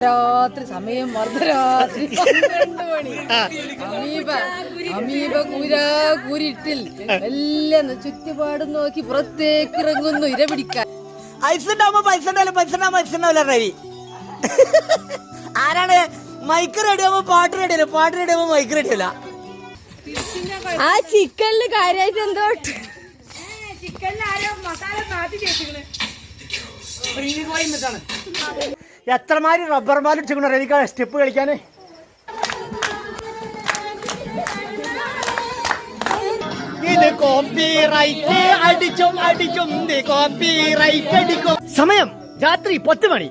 രാത്രി സമയം അർദ്ധരാത്രി പന്ത്രണ്ട് മണി. Amoeba amoeba കൂരാ കൂരിട്ടിൽ. എല്ലാം ചുറ്റുപാടും നോക്കി പുറത്തേക്ക് ഇറങ്ങുന്നു ഇര പിടിക്കാൻ പൈസ ഉണ്ടാവുമ്പോ പൈസ ഉണ്ടാവില്ല പൈസ ഉണ്ടാവുമ്പോ പൈസ ഉണ്ടാവില്ല റവി. ആരാണ്? മൈക്ക് റെഡി ആവുമ്പോ പാട്ട് റെഡി അല്ല? പാട്ട് റെഡി ആവുമ്പോ മൈക്ക് റെഡി അല്ല. ആ ചിക്കനിൽ കാര്യമായിട്ട് എന്തോ എത്രമാരി റബ്ബർ മാൽ ഇട്ടിരിക്കണോ എനിക്ക് സ്റ്റെപ്പ് കളിക്കാൻ ഇത് കോപ്പി റൈറ്റ് അടിച്ചും അടിച്ചും കോപ്പി റൈറ്റ് അടിക്കും. സമയം രാത്രി പത്ത് മണി.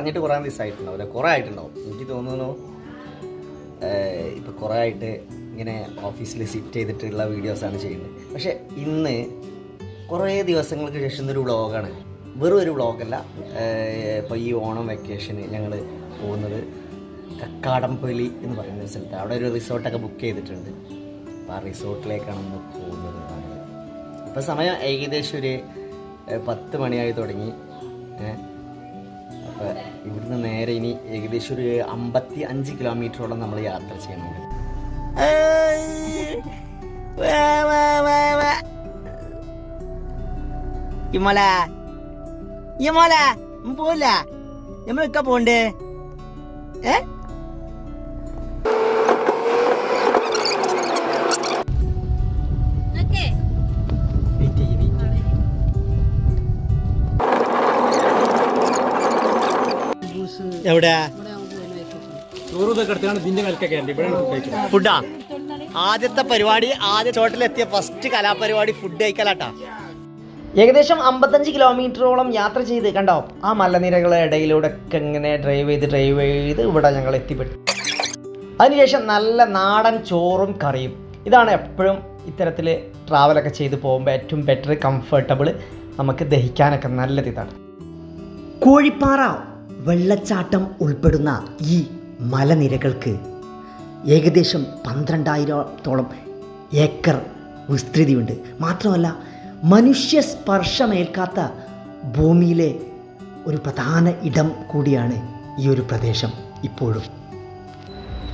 പറഞ്ഞിട്ട് കുറേ ദിവസമായിട്ടുണ്ടാവില്ല കുറേ ആയിട്ടുണ്ടാവും. എനിക്ക് തോന്നുന്നു ഇപ്പോൾ ഇപ്പൊ കുറേ ആയിട്ട് ഇങ്ങനെ ഓഫീസിൽ സിറ്റ് ചെയ്തിട്ടുള്ള വീഡിയോസാണ് ചെയ്യുന്നത്. പക്ഷേ ഇന്ന് കുറേ ദിവസങ്ങൾക്ക് ശേഷം ഒരു വ്ളോഗാണ്. വെറും ഒരു വ്ളോഗല്ല. ഇപ്പോൾ ഈ ഓണം വെക്കേഷന് ഞങ്ങൾ പോകുന്നത് കക്കാടംപൊലി എന്ന് പറയുന്ന സ്ഥലത്ത്. അവിടെ ഒരു റിസോർട്ടൊക്കെ ബുക്ക് ചെയ്തിട്ടുണ്ട്. അപ്പോൾ ആ റിസോർട്ടിലേക്കാണ് ഇന്ന് പോകുന്നത് ഇപ്പോൾ സമയം ഏകദേശം ഒരു പത്ത് മണിയായി തുടങ്ങി. അപ്പോൾ ഇവിടുന്ന് നേരെ ഇനി ഏകദേശം ഒരു അമ്പത്തി അഞ്ച് കിലോമീറ്ററോളം നമ്മൾ യാത്ര ചെയ്യണം ഇമോല ഇമോല പോല നമ്മളൊക്കെ പോണ്ടേ ഏ? എവിടെ ഫുഡാ? ആദ്യത്തെ പരിപാടി ആദ്യ ചോട്ടിലെത്തിയ ഫസ്റ്റ് കലാപരിപാടി ഫുഡ് കഴിക്കലാട്ടാ. ഏകദേശം അമ്പത്തഞ്ച് കിലോമീറ്ററോളം യാത്ര ചെയ്ത് കണ്ടോ? ആ മലനിരകളുടെ ഇടയിലൂടെ ഒക്കെ ഇങ്ങനെ ഡ്രൈവ് ചെയ്ത് ഡ്രൈവ് ചെയ്ത് ഇവിടെ ഞങ്ങൾ എത്തിപ്പെട്ടു. അതിനുശേഷം നല്ല നാടൻ ചോറും കറിയും. ഇതാണ് എപ്പോഴും ഇത്തരത്തിൽ ട്രാവലൊക്കെ ചെയ്ത് പോകുമ്പോൾ ഏറ്റവും ബെറ്റർ കംഫർട്ടബിൾ നമുക്ക് ദഹിക്കാനൊക്കെ നല്ലത് ഇതാണ്. കോഴിപ്പാറ വെള്ളച്ചാട്ടം ഉൾപ്പെടുന്ന ഈ മലനിരകൾക്ക് ഏകദേശം പന്ത്രണ്ടായിരത്തോളം ഏക്കർ വിസ്തൃതിയുണ്ട്. മാത്രമല്ല മനുഷ്യ സ്പർശമേൽക്കാത്ത ഭൂമിയിലെ ഒരു പ്രധാന ഇടം കൂടിയാണ് ഈ ഒരു പ്രദേശം ഇപ്പോഴും.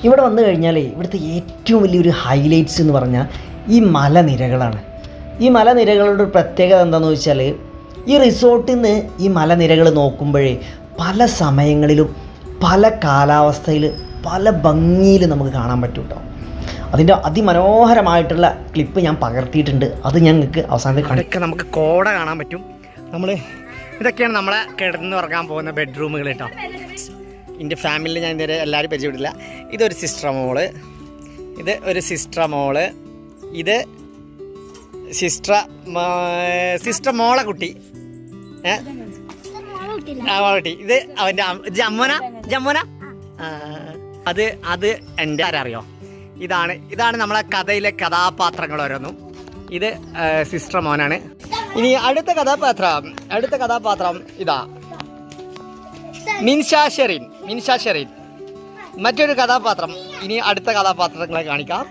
ഇവിടെ വന്നു കഴിഞ്ഞാൽ ഇവിടുത്തെ ഏറ്റവും വലിയൊരു ഹൈലൈറ്റ്സ് എന്ന് പറഞ്ഞാൽ ഈ മലനിരകളാണ്. ഈ മലനിരകളുടെ ഒരു പ്രത്യേകത എന്താണെന്ന് വെച്ചാൽ ഈ റിസോർട്ടിൽ നിന്ന് ഈ മലനിരകൾ നോക്കുമ്പോഴേ പല സമയങ്ങളിലും പല കാലാവസ്ഥയിൽ പല ഭംഗിയിൽ നമുക്ക് കാണാൻ പറ്റും കേട്ടോ അതിന്റെ അതിമനോഹരമായിട്ടുള്ള ക്ലിപ്പ് ഞാൻ പകർത്തിയിട്ടുണ്ട്. അത് ഞങ്ങൾക്ക് അവസാനത്തിൽ കാണിക്കാം. നമുക്ക് കോട കാണാൻ പറ്റും. നമ്മൾ ഇതൊക്കെയാണ് നമ്മളെ കിടന്ന് കിടന്നുറങ്ങാൻ പോകുന്ന ബെഡ്റൂമുകൾ കേട്ടോ. എന്റെ ഫാമിലിയിൽ ഞാൻ ഇതുവരെ എല്ലാവരും പരിചയപ്പെട്ടില്ല ഇതൊരു സിസ്റ്റർ മോൾ. ഇത് ഒരു സിസ്റ്റർ മോൾ. ഇത് സിസ്റ്റർ സിസ്റ്റർ മോളെ കുട്ടി. ഏ? ഇത് അവന്റെ ജമ്മുന ജമ്മുന? അത് അത് എന്റെ ആരറിയോ ഇതാണ് ഇതാണ് നമ്മളെ കഥയിലെ കഥാപാത്രങ്ങൾ ഓരോന്നും. ഇത് സിസ്റ്റർ മോനാണ്. ഇനി അടുത്ത കഥാപാത്രം അടുത്ത കഥാപാത്രം ഇതാ. മിൻഷാ ഷെറിൻ മിൻഷാ ഷെറിൻ. മറ്റൊരു കഥാപാത്രം. ഇനി അടുത്ത കഥാപാത്രങ്ങളെ കാണിക്കാം.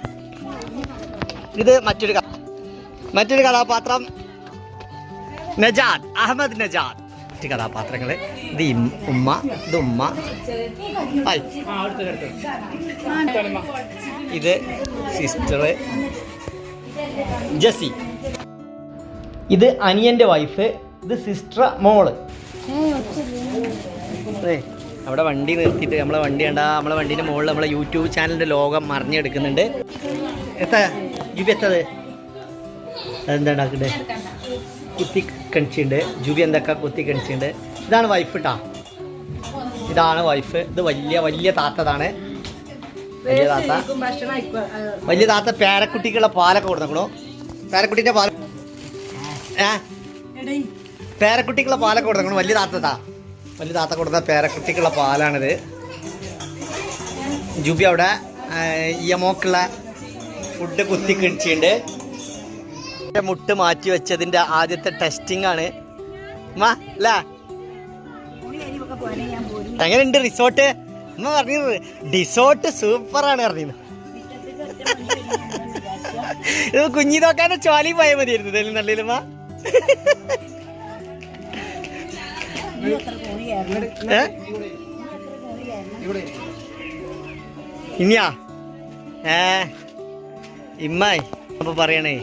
ഇത് മറ്റൊരു മറ്റൊരു കഥാപാത്രം. നജാദ് അഹമ്മദ് നജാദ്. മറ്റു കഥാപാത്രങ്ങൾ ഇത് ഉമ്മ ഇത് ഉമ്മ. ഇത് സിസ്റ്റർ ജസി ഇത് അനിയന്റെ വൈഫ് ഇത് സിസ്റ്റർ മോൾ. അവിടെ വണ്ടി നിർത്തിയിട്ട് നമ്മളെ വണ്ടി കണ്ട നമ്മളെ വണ്ടീന്റെ മുകളിൽ നമ്മളെ യൂട്യൂബ് ചാനലിന്റെ ലോകം മറിഞ്ഞെടുക്കുന്നുണ്ട്. എത്താ? ജുബി എത്തത്? അതെന്താ കുത്തി കണിച്ചിട്ടുണ്ട് ജുബി എന്തൊക്കെ കുത്തി കണിച്ചിട്ടുണ്ട് ഇതാണ് വൈഫ് കേട്ടാ ഇതാണ് വൈഫ് ഇത് വലിയ വലിയ താത്തതാണ്. വലിയ താത്ത. വലിയ താത്ത പേരക്കുട്ടിക്കുള്ള പാലൊക്കെ കൊടുക്കണോ പേരക്കുട്ടിന്റെ പാല. ഏ? പേരക്കുട്ടിക്കുള്ള പാലൊക്കെ കൊടുക്കണം വലിയ താത്തതാ. വലിയ താത്ത കൊടുത്ത പേരക്കുട്ടിക്കുള്ള പാലാണിത്. ജുബി അവിടെ ആ, മോക്കുള്ള ഫുഡ് കുത്തി കിണിച്ചുണ്ട് മുട്ട് മാറ്റി വെച്ചതിന്റെ ആദ്യത്തെ ടെസ്റ്റിംഗ് ആണ്. മാ എങ്ങനെയുണ്ട് റിസോർട്ട് അമ്മ പറഞ്ഞത് റിസോർട്ട് സൂപ്പറാണ് പറഞ്ഞത് കുഞ്ഞി നോക്കാതെ ചോലി പോയാൽ മതിയായിരുന്നു ഏ? ഇനിയാ? ഏ? ഇമ്മായി അപ്പൊ പറയണേ.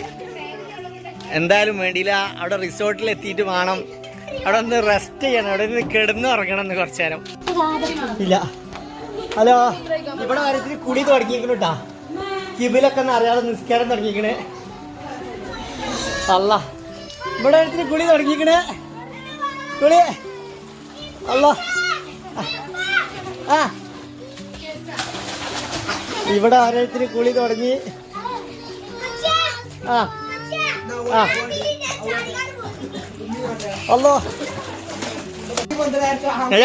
എന്തായാലും വേണ്ടിയില്ല. അവിടെ റിസോർട്ടിൽ എത്തിയിട്ട് വേണം. അവിടെ ഒന്ന് റെസ്റ്റ് ചെയ്യണം. അവിടെ ഒന്ന് കിടന്ന് ഉറങ്ങണം എന്ന് കുറച്ചു നേരം. ഇല്ല. ഹലോ. ഇവിടെ കാര്യത്തിൽ കുടി തുടങ്ങിയിരിക്കണു കേട്ടാ കിബിലൊക്കെ അറിയാതെ നിസ്കാരം തുടങ്ങിക്കണേ അല്ല ഇവിടെ കാര്യത്തിൽ കുളി തുടങ്ങിക്കണേ കുളി അല്ല ആ. ഇവിടെ ആരോഗ്യത്തിന് കുളി തുടങ്ങി. ആ. അല്ലോ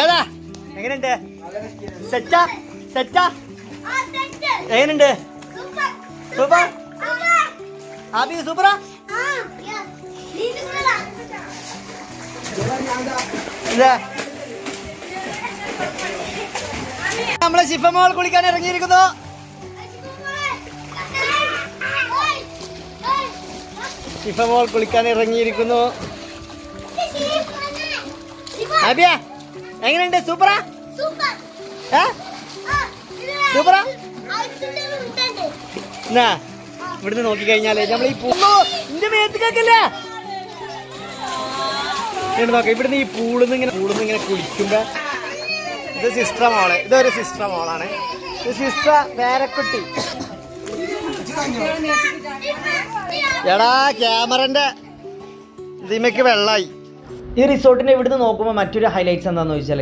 ഏതാ? എങ്ങനെയുണ്ട്? സെറ്റാ? സെറ്റാ? എങ്ങനെയുണ്ട്? സൂപ്പർ. ആബി സൂപ്പറാ? നമ്മളെ ശിഫമോൾ കുളിക്കാൻ ഇറങ്ങിയിരിക്കുന്നു. ശിഫമോൾ കുളിക്കാൻ ഇറങ്ങിയിരിക്കുന്നു. അബിയ എങ്ങനെയുണ്ട്? സൂപ്പറാ? സൂപ്പറാ? എന്നാ ഇവിടുന്ന് നോക്കി കഴിഞ്ഞാലേ നമ്മൾ ഈ പൂളോ എന്റെ മേത്തിക്കല്ല നോക്കാം ഇവിടുന്ന് ഈ പൂളിന്ന് ഇങ്ങനെ പൂളിന്ന് ഇങ്ങനെ കുളിക്കുമ്പോ ഇത് സിസ്റ്റർ മോൾ ഇതൊരു സിസ്റ്റർ മോളാണ്. സിസ്റ്റർ വേരക്കുട്ടി. എടാ ക്യാമറന്റെ ഇതിമയ്ക്ക് വെള്ളായി. ഈ റിസോർട്ടിനെ ഇവിടുന്ന് നോക്കുമ്പോൾ മറ്റൊരു ഹൈലൈറ്റ്സ് എന്താണെന്ന് ചോദിച്ചാൽ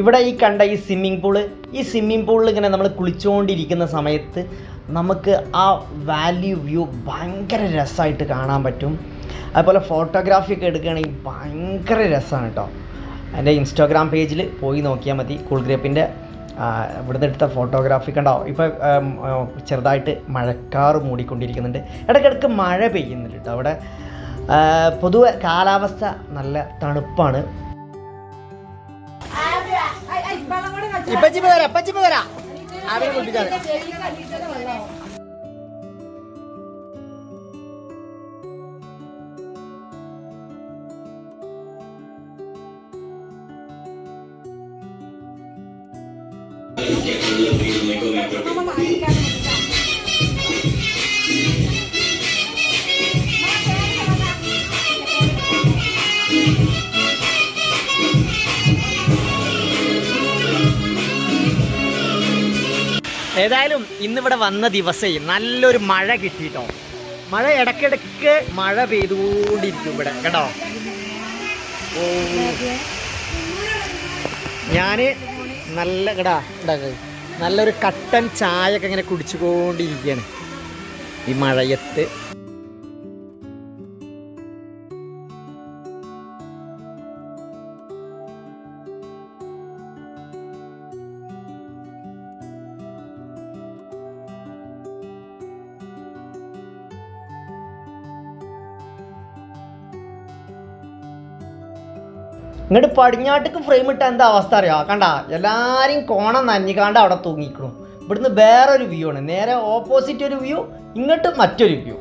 ഇവിടെ ഈ കണ്ട ഈ സ്വിമ്മിംഗ് പൂൾ ഈ സ്വിമ്മിംഗ് പൂളിൽ ഇങ്ങനെ നമ്മൾ കുളിച്ചുകൊണ്ടിരിക്കുന്ന സമയത്ത് നമുക്ക് ആ വാല്യൂ വ്യൂ ഭയങ്കര രസമായിട്ട് കാണാൻ പറ്റും. അതുപോലെ ഫോട്ടോഗ്രാഫി ഒക്കെ എടുക്കുകയാണെങ്കിൽ ഭയങ്കര രസമാണ് കേട്ടോ. എന്റെ ഇൻസ്റ്റാഗ്രാം പേജിൽ പോയി നോക്കിയാൽ മതി. കൂൾ ഗ്രേപ്പിന്റെ ഇവിടുന്ന് എടുത്ത ഫോട്ടോഗ്രാഫി കണ്ടോ ഇപ്പോൾ ചെറുതായിട്ട് മഴക്കാറ് മൂടിക്കൊണ്ടിരിക്കുന്നുണ്ട് ഇടയ്ക്കിടയ്ക്ക് മഴ പെയ്യുന്നുണ്ട് കേട്ടോ അവിടെ പൊതുവെ കാലാവസ്ഥ നല്ല തണുപ്പാണ് ഇപ്പച്ചിപ്പ് വരാം ഇപ്പച്ചിപ്പ് വരാം അവരെ കുളിപ്പിച്ചാൽ ഏതായാലും ഇന്നിവിടെ വന്ന ദിവസേ നല്ലൊരു മഴ കിട്ടിട്ടോ മഴ ഇടക്കിടക്ക് മഴ പെയ്തുകൊണ്ടിരിക്കും ഇവിടെ കേട്ടോ? ഓ. ഞാൻ നല്ല കേടാ ഉണ്ടാക്ക് നല്ലൊരു കട്ടൻ ചായ ഒക്കെ ഇങ്ങനെ കുടിച്ചുകൊണ്ടിരിക്കുകയാണ് ഈ മഴയത്ത്. ഇങ്ങോട്ട് പടിഞ്ഞാട്ടേക്ക് ഫ്രെയിം ഇട്ട എന്താ അവസ്ഥ അറിയോ? കണ്ട എല്ലാരും കോണം നഞ്ഞിക്കാണ്ട് അവിടെ തൂങ്ങിക്കണു. ഇവിടുന്ന് വേറൊരു വ്യൂ ആണ്. നേരെ ഓപ്പോസിറ്റ് ഒരു വ്യൂ ഇങ്ങോട്ട് മറ്റൊരു വ്യൂ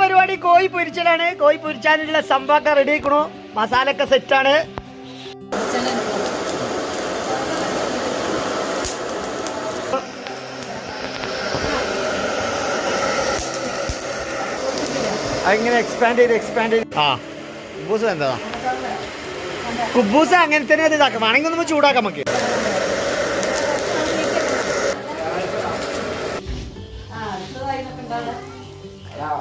പരിപാടി കോഴി പൊരിച്ചലാണ്. കോഴി പൊരിച്ചാനുള്ള സംഭവമൊക്കെ റെഡി ആക്കണു മസാലയൊക്കെ സെറ്റാണ് അങ്ങനെ എക്സ്പാൻഡ് ചെയ്ത് എക്സ്പാൻഡ് ചെയ്ത്. ആ. കുബൂസ് എന്താ കുബൂസ് അങ്ങനെ തന്നെ അത് ഇതാക്കാം. വേണമെങ്കിൽ ഒന്ന് ചൂടാക്കാം നമുക്ക്.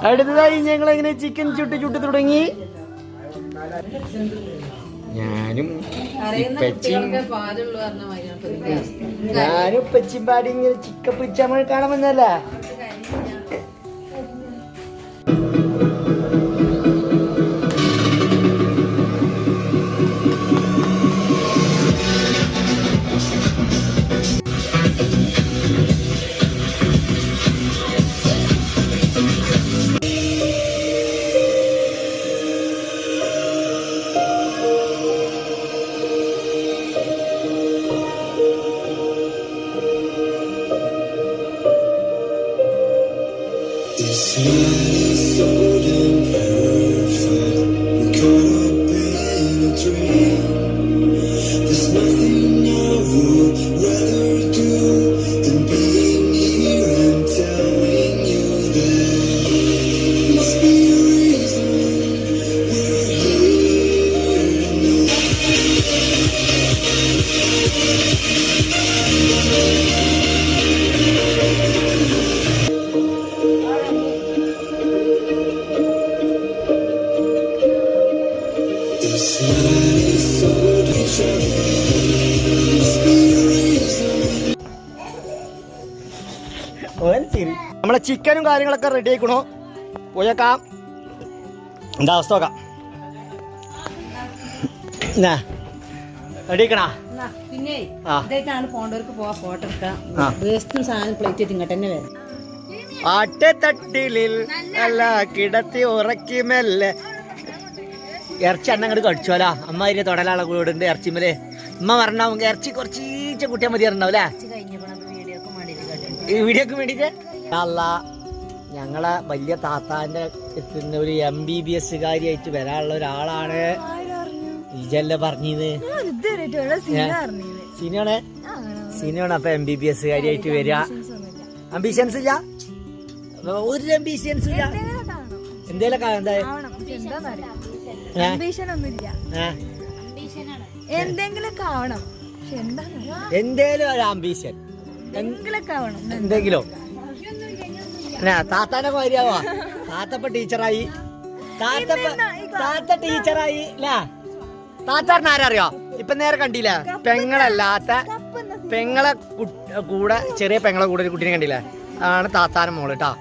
അടുത്തതായി ഞങ്ങൾ എങ്ങനെ ചിക്കൻ ചുട്ട് ചുട്ട് തുടങ്ങി. ഞാനും ഞാനും പച്ചിമ്പാടി പാടി ഇങ്ങനെ ചിക്കൻ പിടിച്ചാൽ കാണാമെന്നല്ല നമ്മളെ ചിക്കനും കാര്യങ്ങളൊക്കെ റെഡി ആയിക്കണോ? പോയേക്കാം. എന്താ അവസ്ഥ നോക്കാം. റെഡി ആക്കണാ? പിന്നെ ഇതായിട്ടാണ് പോണ്ടവർക്ക് പോവാ ഫോട്ടോ എടുക്കാം. ആ. വേസ്റ്റും സാധനം പ്ലേറ്റ് ഇങ്ങോട്ട് തന്നെ വരും. ആട്ടത്തട്ടിലിൽ അല്ല കിടത്തി ഉറക്കി മെല്ലെ ഇറച്ചി അണ്ണ അങ്ങോട്ട് കടിച്ചോലാ. അമ്മ അതിന് തൊടലാളെ കൂടെ ഇറച്ചിമേൽ. ഉമ്മ പറഞ്ഞാവും ഇറച്ചി കുറച്ചീച്ച കുട്ടിയാൽ മതി കഴിഞ്ഞപ്പോൾ വീഡിയോക്ക് വേണ്ടിയിട്ട് വേണ്ടിട്ട്? അല്ല ഞങ്ങളെ വലിയ താത്താന്റെ എത്തുന്ന ഒരു എം ബി ബി എസ് കാര്യായിട്ട് വരാനുള്ള ഒരാളാണ്. ഇജല്ല പറഞ്ഞത് സിനിമയാണ് സിനിമയാണ് അപ്പൊ എം ബി ബി എസ് കാര്യായിട്ട് വരിക അംബിഷൻസ് ഇല്ല? ഒരു അംബിഷൻസ് ഇല്ല. എന്തേലൊക്കെ എന്താ എന്തെങ്കിലൊക്കെ ആവണം. പക്ഷെ എന്താണ്? എന്തേലും ഒരു ആംബിഷൻ എന്തെങ്കിലൊക്കെ ആവണം. എന്തെങ്കിലും. എന്നാ, താത്താന്റെ കാര്യാവാ താത്തപ്പ ടീച്ചറായി. താത്തപ്പ താത്ത ടീച്ചറായി. അല്ലേ താത്താറിന് ആരറിയോ? ഇപ്പൊ നേരെ കണ്ടില്ല? പെങ്ങളല്ലാത്ത പെങ്ങളെ കൂടെ ചെറിയ പെങ്ങളെ കൂടെ ഒരു കുട്ടീനെ കണ്ടില്ലേ? അതാണ് താത്താന മോൾ കേട്ടാ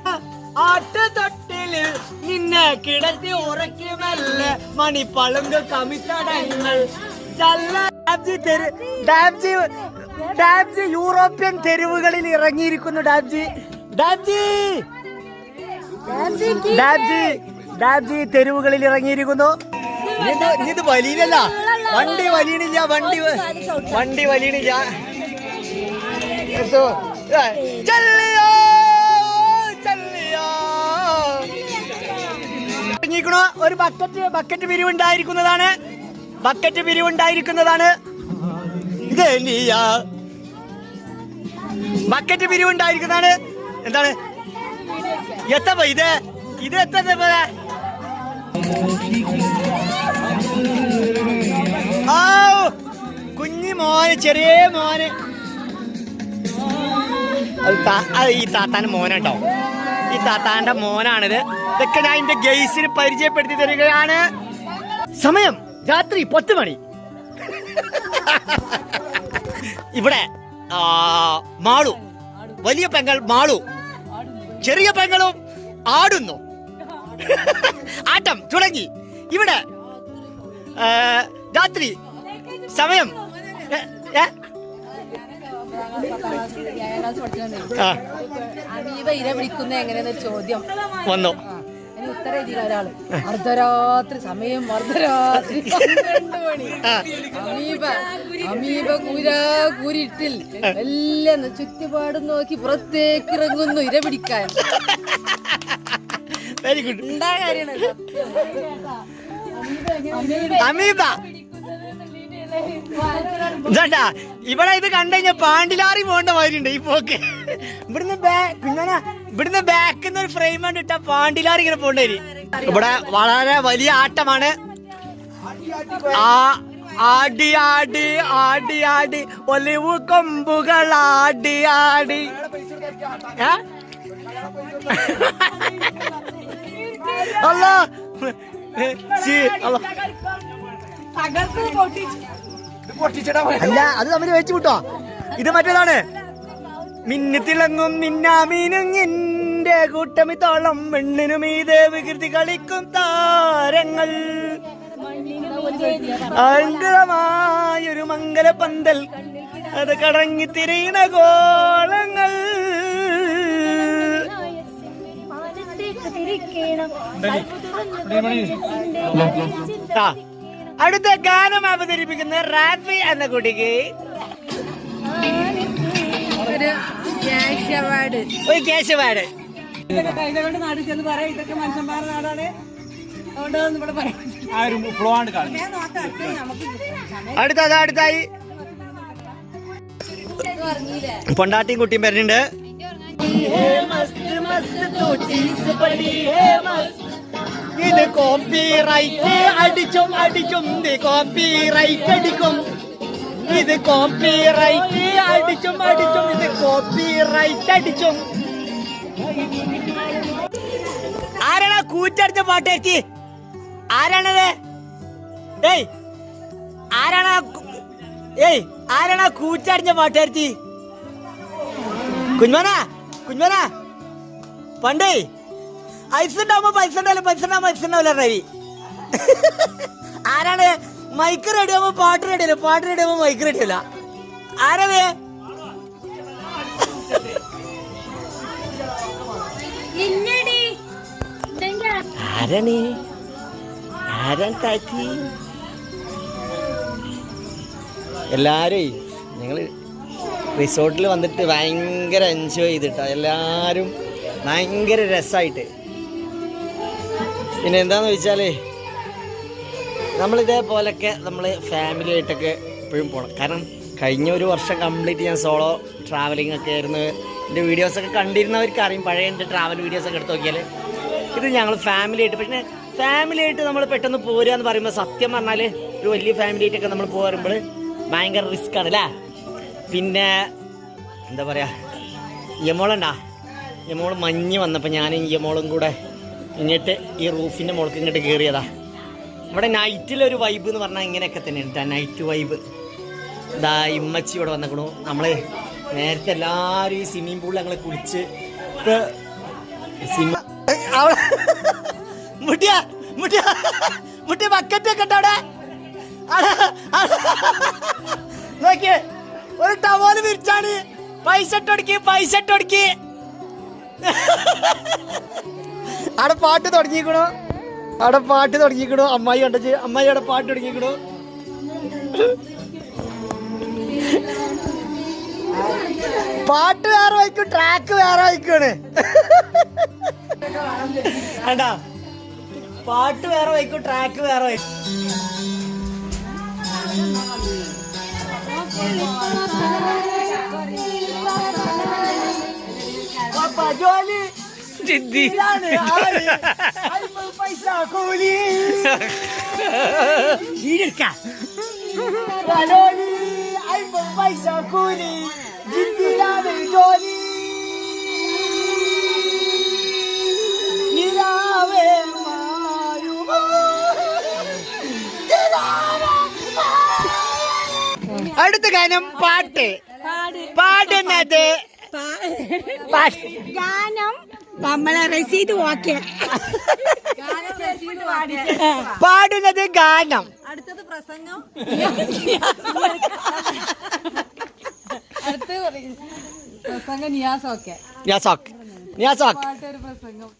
ആട്ടുതൊട്ടിൽ നിന്നെ കിടത്തി ഉറക്കുമല്ല മണിപ്പളുങ്ക കമിത്തടങ്ങൾ. ഡാബ്ജി യൂറോപ്യൻ തെരുവുകളിൽ ഇറങ്ങിയിരിക്കുന്നു ഡാബ്ജി. ഡാബ്ജി! ഡാബ്ജി ഡാബ്ജി! തെരുവുകളിൽ ഇറങ്ങിയിരിക്കുന്നു. ഇത് വലിയല്ല വണ്ടി വലിയണില്ല വണ്ടി വണ്ടി വലിയണില്ല. എത്തോ? ഇറങ്ങിയിരിക്കണു. ഒരു ബക്കറ്റ് ബക്കറ്റ് പിരിവുണ്ടായിരിക്കുന്നതാണ്. ബക്കറ്റ് പിരിവുണ്ടായിരിക്കുന്നതാണ്. ബക്കറ്റ് പിരിവുണ്ടായിരിക്കുന്നതാണ്. എന്താണ്? എത്തപ്പോ ഇത്? ഇത് എത്ര ആ കുഞ്ഞി മോന് ചെറിയ മോന്. അത് ഈ താത്താന്റെ മോനട്ടോ. ഈ താത്താന്റെ മോനാണിത്. ഇതൊക്കെ ഞാൻ എന്റെ ഗെയ്സിന് പരിചയപ്പെടുത്തി തരികയാണ് സമയം രാത്രി പത്ത് മണി. ഇവിടെ മാളു. വലിയ പെങ്ങൾ മാളു. ചെറിയ പെങ്ങളും ആടുന്നു. ആട്ടം തുടങ്ങി. ഇവിടെ രാത്രി സമയം അമീബ ഇര പിടിക്കുന്ന എങ്ങനെയാന്നൊരു ചോദ്യം. വന്നു. അർദ്ധരാത്രി സമയം അർദ്ധരാത്രി. പന്ത്രണ്ട് മണി. Amoeba amoeba കൂരാ കൂരിട്ടിൽ. എല്ലാം ചുറ്റുപാടും നോക്കി പുറത്തേക്ക് ഇറങ്ങുന്നു ഇര പിടിക്കാൻ. വെരി ഗുഡ് അമീബ ഇവിടെ ഇത് കണ്ടുകഴിഞ്ഞാൽ പാണ്ടിലാറി പോകേണ്ട മാതിരിണ്ട് ഈ പോക്ക്. ഇവിടുന്ന് ബാ- കുഞ്ഞോനാ, ഇവിടുന്ന് ബാക്കിൽ നിന്ന് ഒരു ഫ്രെയിം കണ്ടിട്ട പാണ്ടിലാറി ഇങ്ങനെ പോണ്ടേ ഇവിടെ വളരെ വലിയ ആട്ടമാണ്. ആ ആടി ആടി ആടി ആടി ഒലിവ് കൊമ്പുകൾ ആടി ആടി. അല്ലാ. അല്ല അത് തമ്മിൽ വെച്ചു വിട്ടോ ഇത് മറ്റേതാണ്? മിന്നിത്തിളങ്ങും മിന്നാമീനും എന്റെ കൂട്ടമിത്തോളം മണ്ണിനു ഈ വികൃതി കളിക്കും താരങ്ങൾ. ആങ്കരമായൊരു മംഗല പന്തൽ അത് കടങ്ങി തിരിയുന്ന ഗോളങ്ങൾ. അടുത്ത ഗാനം അവതരിപ്പിക്കുന്ന റാഫി എന്ന കുട്ടിക്ക്. ഒരു കേശവാട് അടുത്തത് അടുത്തായി. പൊണ്ടാട്ടിയും കുട്ടിയും വരുന്നുണ്ട്. ഇത് കോപ്പി റൈറ്റ് അടിച്ചും അടിച്ചും കോപ്പി റൈറ്റ് അടിക്കും. ഇത് കോപ്പി റൈറ്റ് അടിച്ചും അടിച്ചും ഇത് കോപ്പി റൈറ്റ് അടിച്ചും. ആരാണ് കൂറ്റടിച്ച പാട്ടേറ്റി ആരാണത്? ഏയ് ആരാണ് ഏയ് ആരാണ് പാട്ട് പാട്ടേറ്റി കുഞ്ഞുമന കുഞ്ഞുമന. പണ്ടേ ഐസ് ഉണ്ടാവുമ്പോ പൈസ ഉണ്ടാവില്ല പൈസ ഉണ്ടാവുമ്പോ ഐസ് ഉണ്ടാവില്ല റവി ആരാണ് മൈക്ക് റെഡി ആവുമ്പോ പാട്ട് റെഡി അല്ല? പാട്ട് റെഡി ആവുമ്പോ മൈക്ക് റെഡി അല്ല. ആരത് എല്ലാരേ ആരാണ്? ഞങ്ങൾ റിസോർട്ടിൽ വന്നിട്ട് ഭയങ്കര എൻജോയ് ചെയ്തിട്ടാ. എല്ലാരും ഭയങ്കര രസമായിട്ട് പിന്നെ എന്താന്ന് വെച്ചാലേ നമ്മൾ ഇതേപോലൊക്കെ നമ്മൾ ഫാമിലി ആയിട്ടൊക്കെ എപ്പോഴും പോകണം കാരണം കഴിഞ്ഞ ഒരു വർഷം കംപ്ലീറ്റ് ഞാൻ സോളോ ട്രാവലിംഗ് ഒക്കെ ആയിരുന്നു. എന്റെ വീഡിയോസൊക്കെ കണ്ടിരുന്നവർക്ക് അറിയും പഴയ എന്റെ ട്രാവൽ വീഡിയോസൊക്കെ എടുത്ത് നോക്കിയാൽ ഇത് ഞങ്ങൾ ഫാമിലി ആയിട്ട് പക്ഷേ ഫാമിലി ആയിട്ട് നമ്മൾ പെട്ടെന്ന് പോരുക എന്ന് പറയുമ്പോൾ സത്യം പറഞ്ഞാൽ ഒരു വലിയ ഫാമിലി ആയിട്ടൊക്കെ നമ്മൾ പോരുമ്പോൾ ഭയങ്കര റിസ്ക് ആണ് അല്ലേ പിന്നെ എന്താ പറയുക യമോളുണ്ടാ യമോൾ മഞ്ഞ് വന്നപ്പോൾ ഞാനും യമോളും കൂടെ ഇങ്ങോട്ട് ഈ റൂഫിന്റെ മുളക്കിങ്ങോട്ട് ഇങ്ങോട്ട് കയറിയതാ ഇവിടെ നൈറ്റിലൊരു വൈബ് എന്ന് പറഞ്ഞാൽ ഇങ്ങനെയൊക്കെ തന്നെ ഉണ്ട് നൈറ്റ് വൈബ് ഇതാ ഇമ്മച്ചി ഇവിടെ വന്നേക്കണു. നമ്മൾ നേരത്തെ എല്ലാരും ഈ സ്വിമ്മിംഗ് പൂളിൽ ഞങ്ങൾ കുളിച്ച് മുട്ടിയ മുട്ടിയ മുട്ടിയ ബക്കറ്റ് ഒക്കെ അവിടെ. നോക്കിയേ ഒരു ടവോൽ വിരിച്ചാണ്. പൈസ ഇട്ടൊടുക്കി പൈസ ഇട്ടൊടുക്കി അവിടെ പാട്ട് തുടങ്ങിക്കണു അവിടെ പാട്ട് തുടങ്ങിക്കണു. അമ്മായി കണ്ടച്ച് അമ്മായി അവിടെ പാട്ട് തുടങ്ങിക്കണു. പാട്ട് വേറെ വായിക്കും ട്രാക്ക് വേറെ വായിക്കാണ് കണ്ടാ? പാട്ട് വേറെ വായിക്കും ട്രാക്ക് വേറെ വായിക്കും ജോലി. അയ്മ്പത് പൈസ കൂലി. അയ്മ്പത് പൈസ കൂലി. ജിന്ദിലാണ് ജോലി. നിലാവേ മായുമോ അടുത്ത ഗാനം പാട്ട്. പാടുന്നത് പാട്ട് ഗാനം നമ്മളെ രസീത് ഓക്കെ പാടുന്നത് ഗാനം. അടുത്തത് പ്രസംഗം. അടുത്ത്. പ്രസംഗം നിയാസാക്ക്. പാട്ടൊരു പ്രസംഗം.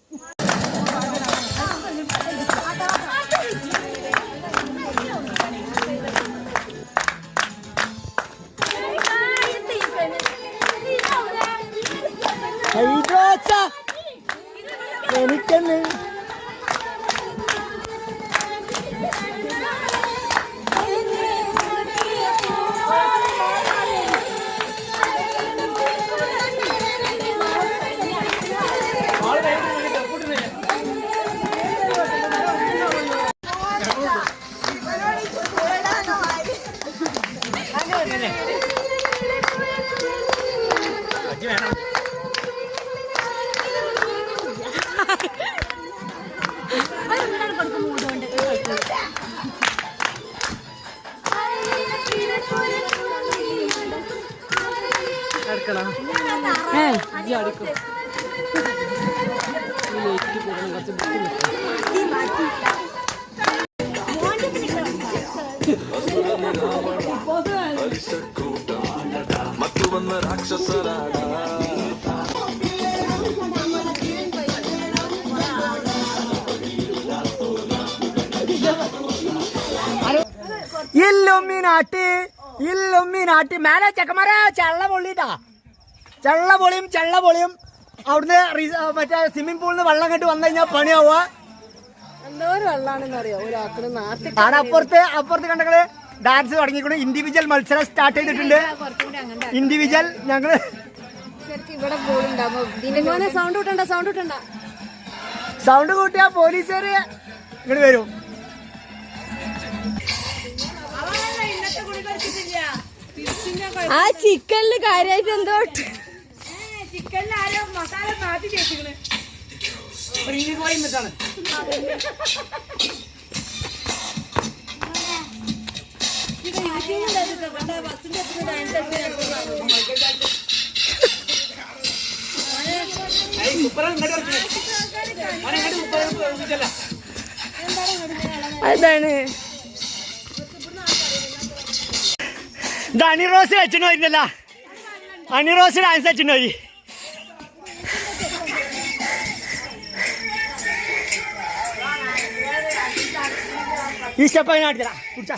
എനിക്കെന്ന് മേലെ ചെക്കന്മാരെ? ചള്ള പൊള്ളിട്ടാ ചള്ള പൊളിയും ചള്ള പൊളിയും അവിടുന്ന് മറ്റേ സ്വിമ്മിംഗ് പൂളിൽ നിന്ന് വെള്ളം കെട്ടി വന്നു കഴിഞ്ഞാൽ പണിയാവുക. ആണ് അപ്പുറത്ത് അപ്പുറത്ത് കണ്ടങ്ങൾ ഡാൻസ് തുടങ്ങിക്കൊണ്ട് ഇൻഡിവിജ്വൽ മത്സരം സ്റ്റാർട്ട് ചെയ്തിട്ടുണ്ട്. ഇൻഡിവിജ്വൽ ഞങ്ങൾ സൗണ്ട് കൂട്ടിയാ പോലീസുകാര് ഇങ്ങോട്ട് വരും. ആ ചിക്കനിൽ കാര്യമായിട്ട് എന്തോ ചിക്കനിൽ ആരോ മസാല മാറ്റി ചേച്ചിക്കണ്. അതാണ്. ഇത് അനിറോസ് വെച്ചിട്ട് വരുന്നല്ല അനിറോസ് ഡാൻസ് വെച്ചിട്ട് പോയി. ഈ സ്റ്റെപ്പ് അതിനെ കാണിച്ചതാ കുടിച്ചാ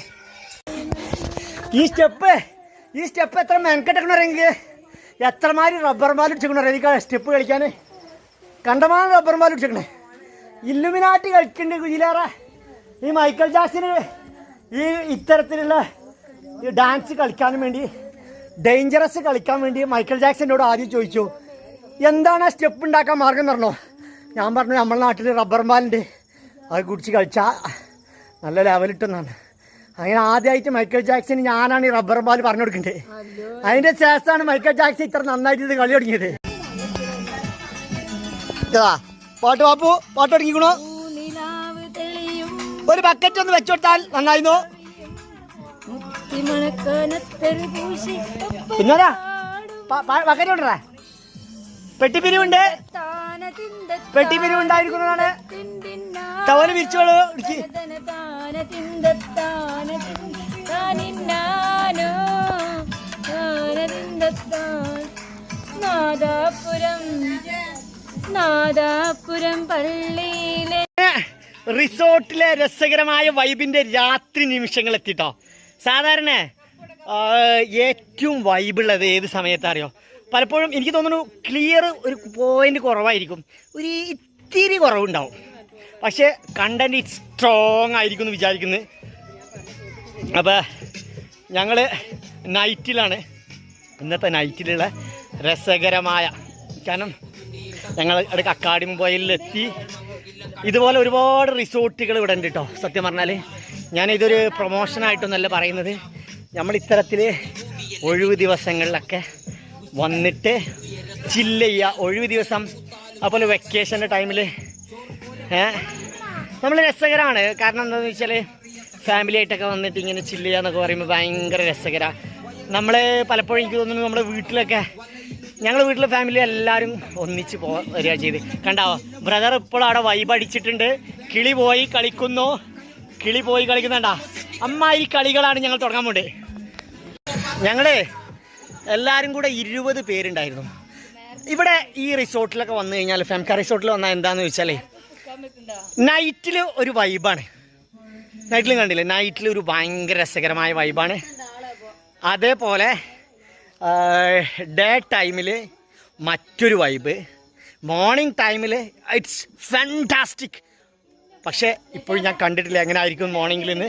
ഈ സ്റ്റെപ്പ് ഈ സ്റ്റെപ്പ് എത്ര മെനക്കെട്ടെങ്കിൽ എത്രമാതിരി റബ്ബർ മാൽ ഇടിച്ചിരിക്കണോ എനിക്ക് സ്റ്റെപ്പ് കളിക്കാൻ. കണ്ടമാനം റബ്ബർ മാൽ ഇടിച്ചിരിക്കണേ. ഇല്ലുമിനാട്ടി കളിക്കുന്നുണ്ട് കുജിലേറെ ഈ മൈക്കൽ ജാക്സന് ഈ ഇത്തരത്തിലുള്ള ഈ ഡാൻസ് കളിക്കാൻ വേണ്ടി ഡേഞ്ചറസ് കളിക്കാൻ വേണ്ടി മൈക്കിൾ ജാക്സനോട് ആദ്യം ചോദിച്ചു എന്താണ് ആ സ്റ്റെപ്പ് ഉണ്ടാക്കാൻ മാർഗം പറഞ്ഞോ? ഞാൻ പറഞ്ഞു നമ്മുടെ നാട്ടിൽ റബ്ബർ മാലുണ്ട് അത് കുടിച്ച് കളിച്ചാൽ നല്ല ലെവലിട്ടെന്നാണ് അങ്ങനെ ആദ്യമായിട്ട് മൈക്കിൾ ജാക്സന് ഞാനാണ് ഈ റബ്ബർ ബാൽ പറഞ്ഞു കൊടുക്കേണ്ടത് അതിന്റെ ശേഷമാണ് മൈക്കിൾ ജാക്സൺ ഇത്ര നന്നായിട്ട് ഇത് കളി തുടങ്ങിയത്. പാട്ട് പാപ്പു പാട്ട് തുടങ്ങിക്കണോ. ഒരു ബക്കറ്റ് ഒന്ന് വെച്ചുകൊടുത്താൽ നന്നായിരുന്നു? പിന്നാരാ പെട്ടി പിരിവുണ്ട്. പെട്ടിപ്പിരിവുണ്ട് വിരിച്ചോളൂ ഇടുക്കി. നാദാപുരം നാദാപുരം പള്ളിയിലെ റിസോർട്ടിലെ രസകരമായ വൈബിന്റെ രാത്രി നിമിഷങ്ങൾ എത്തിട്ടോ. സാധാരണ ഏറ്റവും വൈബുള്ളത് ഏത് സമയത്താറിയോ? പലപ്പോഴും എനിക്ക് തോന്നുന്നു ക്ലിയർ ഒരു പോയിന്റ് കുറവായിരിക്കും. ഒരു ഇത്തിരി കുറവുണ്ടാവും. പക്ഷേ കണ്ടന്റ് സ്ട്രോങ് ആയിരിക്കും എന്ന് വിചാരിക്കുന്നത് അപ്പോൾ ഞങ്ങൾ നൈറ്റിലാണ് ഇന്നത്തെ നൈറ്റിലുള്ള രസകരമായ കാരണം ഞങ്ങൾ ഇടയ്ക്ക് അക്കാഡമി പോയിലെത്തി ഇതുപോലെ ഒരുപാട് റിസോർട്ടുകൾ ഇവിടെ ഉണ്ട് കേട്ടോ സത്യം പറഞ്ഞാൽ ഞാൻ ഇതൊരു പ്രൊമോഷനായിട്ടൊന്നല്ല പറയുന്നത്. നമ്മൾ ഇത്തരത്തിൽ ഒഴിവ് ദിവസങ്ങളിലൊക്കെ വന്നിട്ട് ചില്ല് ചെയ്യുക ഒഴിവ് ദിവസം അതുപോലെ വെക്കേഷന്റെ ടൈമിൽ നമ്മൾ രസകരമാണ് കാരണം എന്താണെന്ന് വെച്ചാൽ ഫാമിലി ആയിട്ടൊക്കെ വന്നിട്ട് ഇങ്ങനെ ചില്ല് ചെയ്യുക എന്നൊക്കെ പറയുമ്പോൾ ഭയങ്കര രസകരമാണ് നമ്മൾ പലപ്പോഴും എനിക്ക് തോന്നുന്നു നമ്മുടെ വീട്ടിലൊക്കെ ഞങ്ങൾ വീട്ടിലെ ഫാമിലി എല്ലാവരും ഒന്നിച്ച് പോ വരിക ചെയ്ത്. കണ്ടാവോ? ബ്രദർ ഇപ്പോൾ അവിടെ വൈബ് അടിച്ചിട്ടുണ്ട്. കിളി പോയി കളിക്കുന്നു. കിളി പോയി കളിക്കുന്നുണ്ടാ. അമ്മായി കളികളാണ് ഞങ്ങൾ തുടങ്ങാൻ പോണ്ടേ. ഞങ്ങൾ എല്ലാവരും കൂടെ ഇരുപത് പേരുണ്ടായിരുന്നു. ഇവിടെ ഈ റിസോർട്ടിലൊക്കെ വന്നു കഴിഞ്ഞാൽ ഫെംക റിസോർട്ടിൽ വന്നാൽ എന്താന്ന് വെച്ചാലേ നൈറ്റിൽ ഒരു വൈബാണ് നൈറ്റിലും കണ്ടില്ലേ? നൈറ്റിൽ ഒരു ഭയങ്കര രസകരമായ വൈബാണ് അതേപോലെ ഡേ ടൈമിൽ മറ്റൊരു വൈബ് മോർണിംഗ് ടൈമിൽ ഇറ്റ്സ് ഫാന്റാസ്റ്റിക് പക്ഷേ ഇപ്പോഴും ഞാൻ കണ്ടിട്ടില്ല എങ്ങനെ ആയിരിക്കും മോർണിംഗിൽ നിന്ന്